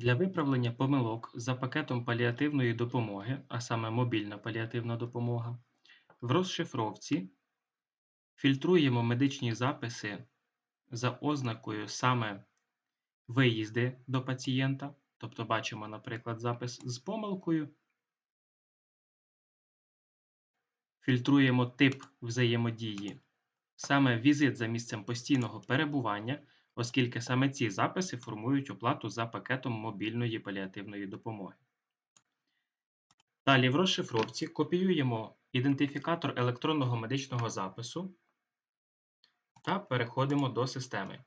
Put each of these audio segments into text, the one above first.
Для виправлення помилок за пакетом паліативної допомоги, а саме мобільна паліативна допомога, в розшифровці фільтруємо медичні записи за ознакою саме виїзди до пацієнта, тобто бачимо, наприклад, запис з помилкою. Фільтруємо тип взаємодії, саме візит за місцем постійного перебування оскільки саме ці записи формують оплату за пакетом мобільної паліативної допомоги. Далі в розшифровці копіюємо ідентифікатор електронного медичного запису та переходимо до системи.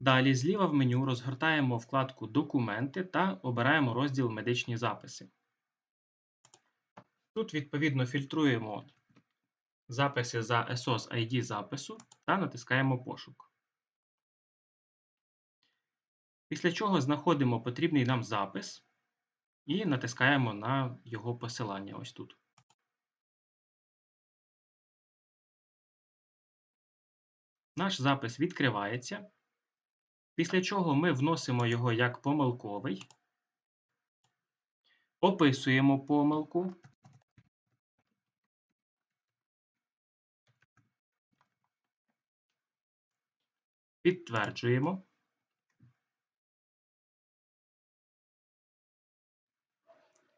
Далі зліва в меню розгортаємо вкладку Документи та обираємо розділ Медичні записи. Тут, відповідно, фільтруємо записи за SOS ID запису та натискаємо Пошук. Після чого знаходимо потрібний нам запис і натискаємо на його посилання ось тут. Наш запис відкривається, після чого ми вносимо його як помилковий, описуємо помилку. Підтверджуємо.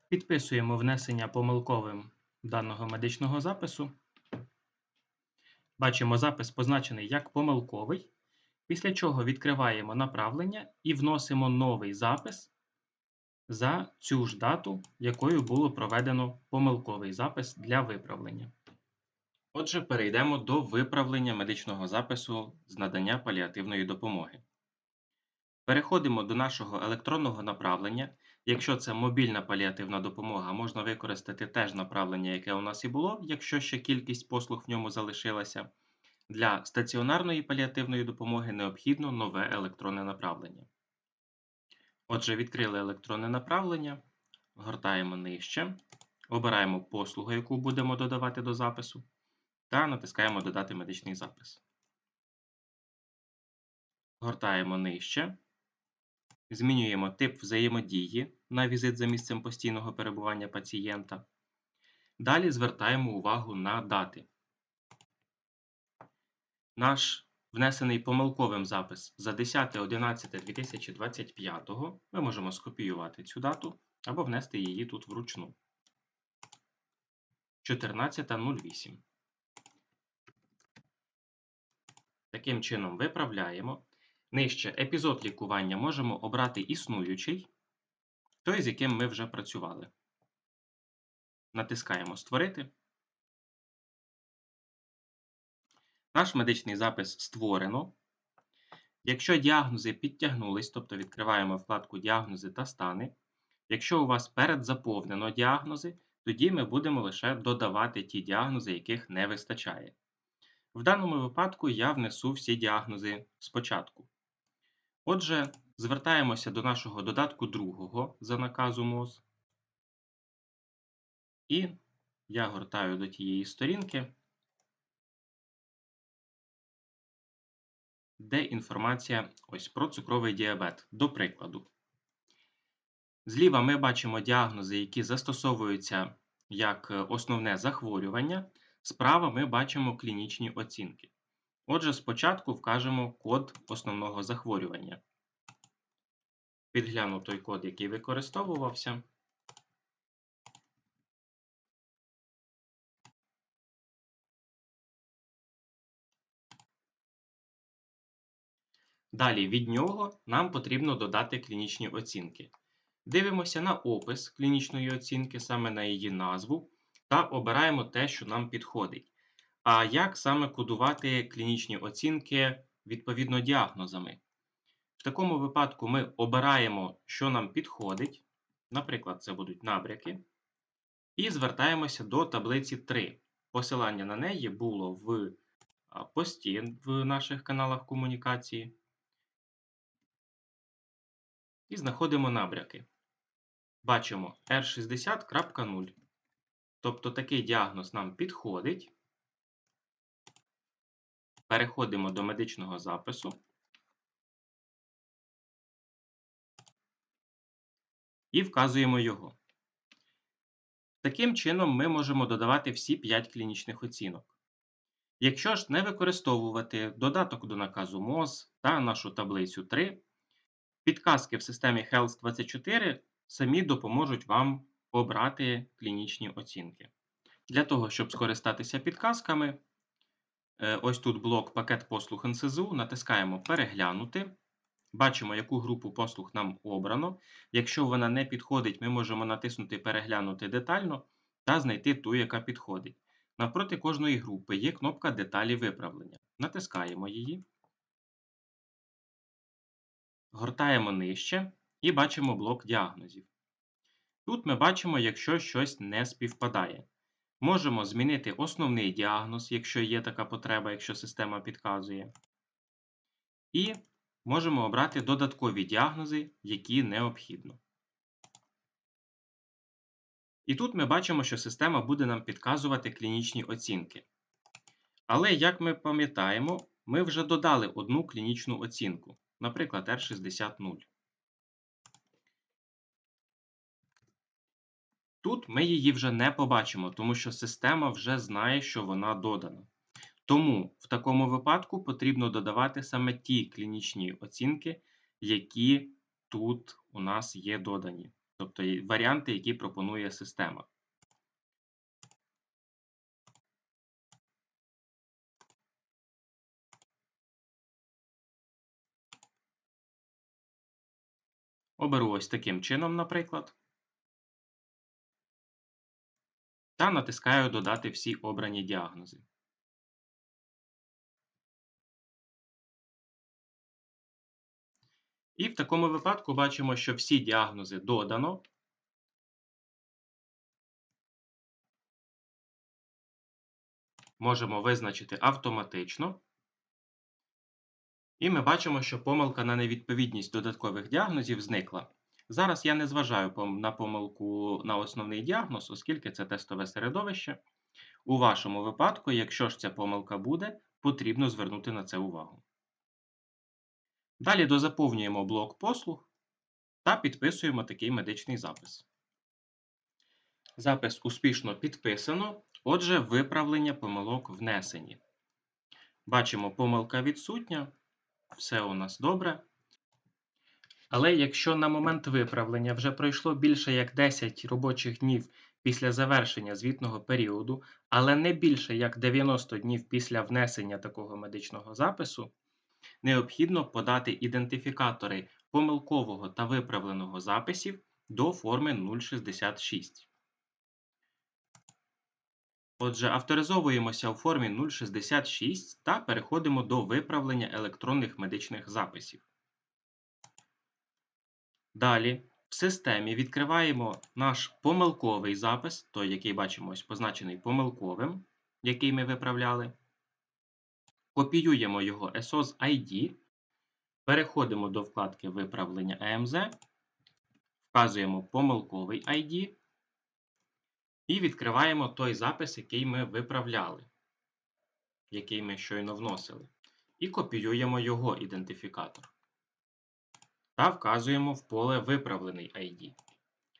Підписуємо внесення помилковим даного медичного запису. Бачимо запис позначений як помилковий, після чого відкриваємо направлення і вносимо новий запис за цю ж дату, якою було проведено помилковий запис для виправлення. Отже, перейдемо до виправлення медичного запису з надання паліативної допомоги. Переходимо до нашого електронного направлення. Якщо це мобільна паліативна допомога, можна використати теж направлення, яке у нас і було, якщо ще кількість послуг в ньому залишилася. Для стаціонарної паліативної допомоги необхідно нове електронне направлення. Отже, відкрили електронне направлення, гортаємо нижче, обираємо послугу, яку будемо додавати до запису, та натискаємо Додати медичний запис. Гортаємо нижче. Змінюємо тип взаємодії на візит за місцем постійного перебування пацієнта. Далі звертаємо увагу на дати. Наш внесений помилковим запис за 10.11.2025 ми можемо скопіювати цю дату або внести її тут вручну. 14.08. Таким чином виправляємо. Нижче епізод лікування можемо обрати існуючий, той, з яким ми вже працювали. Натискаємо Створити. Наш медичний запис створено. Якщо діагнози підтягнулись, тобто відкриваємо вкладку Діагнози та стани. Якщо у вас передзаповнено діагнози, тоді ми будемо лише додавати ті діагнози, яких не вистачає. В даному випадку я внесу всі діагнози спочатку. Отже, звертаємося до нашого додатку другого за наказу МОЗ. І я гортаю до тієї сторінки, де інформація ось про цукровий діабет. До прикладу. Зліва ми бачимо діагнози, які застосовуються як основне захворювання. Справа ми бачимо клінічні оцінки. Отже, спочатку вкажемо код основного захворювання. Підгляну той код, який використовувався. Далі від нього нам потрібно додати клінічні оцінки. Дивимося на опис клінічної оцінки, саме на її назву, та обираємо те, що нам підходить. А як саме кодувати клінічні оцінки відповідно діагнозами? В такому випадку ми обираємо, що нам підходить. Наприклад, це будуть набряки. І звертаємося до таблиці 3. Посилання на неї було в пості в наших каналах комунікації. І знаходимо набряки. Бачимо R60.0. Тобто такий діагноз нам підходить. Переходимо до медичного запису. і вказуємо його. Таким чином ми можемо додавати всі 5 клінічних оцінок. Якщо ж не використовувати додаток до наказу МОЗ та нашу таблицю 3, підказки в системі Health24 самі допоможуть вам обрати клінічні оцінки. Для того, щоб скористатися підказками, е, ось тут блок пакет послуг НСЗУ, натискаємо Переглянути. Бачимо, яку групу послуг нам обрано. Якщо вона не підходить, ми можемо натиснути Переглянути детально та знайти ту, яка підходить. Навпроти кожної групи є кнопка Деталі виправлення. Натискаємо її, гортаємо нижче і бачимо блок діагнозів. Тут ми бачимо, якщо щось не співпадає. Можемо змінити основний діагноз, якщо є така потреба, якщо система підказує. І можемо обрати додаткові діагнози, які необхідно. І тут ми бачимо, що система буде нам підказувати клінічні оцінки. Але, як ми пам'ятаємо, ми вже додали одну клінічну оцінку, наприклад, R60. Тут ми її вже не побачимо, тому що система вже знає, що вона додана. Тому в такому випадку потрібно додавати саме ті клінічні оцінки, які тут у нас є додані, тобто варіанти, які пропонує система. Оберу ось таким чином, наприклад. Та натискаю Додати всі обрані діагнози. І в такому випадку бачимо, що всі діагнози додано. Можемо визначити автоматично. І ми бачимо, що помилка на невідповідність додаткових діагнозів зникла. Зараз я не зважаю на помилку на основний діагноз, оскільки це тестове середовище. У вашому випадку, якщо ж ця помилка буде, потрібно звернути на це увагу. Далі дозаповнюємо блок послуг та підписуємо такий медичний запис. Запис успішно підписано, отже, виправлення помилок внесені. Бачимо, помилка відсутня, все у нас добре. Але якщо на момент виправлення вже пройшло більше як 10 робочих днів після завершення звітного періоду, але не більше як 90 днів після внесення такого медичного запису, необхідно подати ідентифікатори помилкового та виправленого записів до форми 066. Отже, авторизовуємося у формі 066 та переходимо до виправлення електронних медичних записів. Далі в системі відкриваємо наш помилковий запис, той, який бачимо ось позначений помилковим, який ми виправляли. Копіюємо його SOS ID, переходимо до вкладки Виправлення EMZ, вказуємо помилковий ID і відкриваємо той запис, який ми виправляли, який ми щойно вносили. І копіюємо його ідентифікатор та вказуємо в поле Виправлений ID.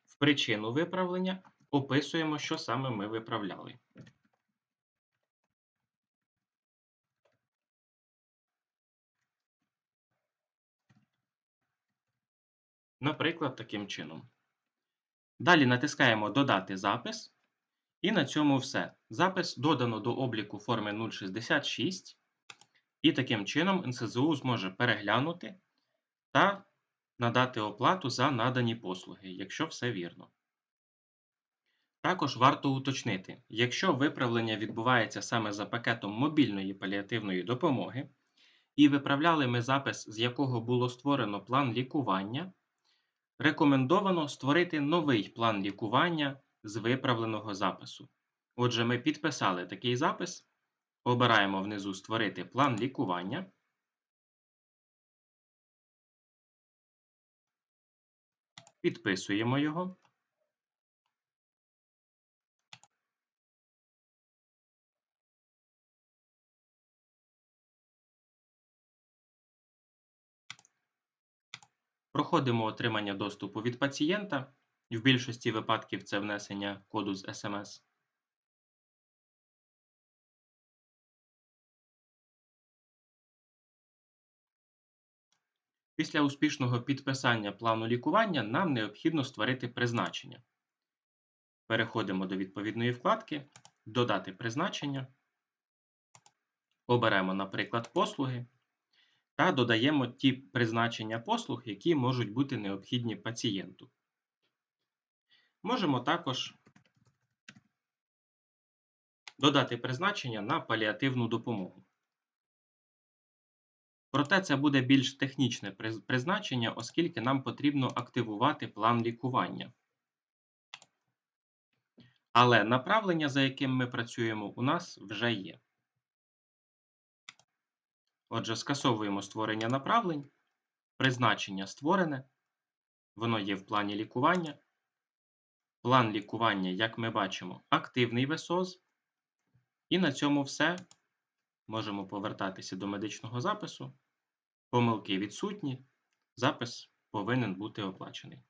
В причину виправлення описуємо, що саме ми виправляли. Наприклад, таким чином. Далі натискаємо Додати запис. І на цьому все. Запис додано до обліку форми 066, і таким чином НСЗУ зможе переглянути та надати оплату за надані послуги, якщо все вірно. Також варто уточнити, якщо виправлення відбувається саме за пакетом мобільної паліативної допомоги, і виправляли ми запис, з якого було створено план лікування, рекомендовано створити новий план лікування з виправленого запису. Отже, ми підписали такий запис, обираємо внизу Створити план лікування. Підписуємо його. Проходимо отримання доступу від пацієнта. В більшості випадків це внесення коду з SMS. Після успішного підписання плану лікування нам необхідно створити призначення. Переходимо до відповідної вкладки Додати призначення. Оберемо, наприклад, послуги та додаємо ті призначення послуг, які можуть бути необхідні пацієнту. Можемо також додати призначення на паліативну допомогу. Проте це буде більш технічне призначення, оскільки нам потрібно активувати план лікування. Але направлення, за яким ми працюємо, у нас вже є. Отже, скасовуємо створення направлень, призначення створене, воно є в плані лікування. План лікування, як ми бачимо, активний ВСОЗ. І на цьому все. Можемо повертатися до медичного запису. Помилки відсутні, запис повинен бути оплачений.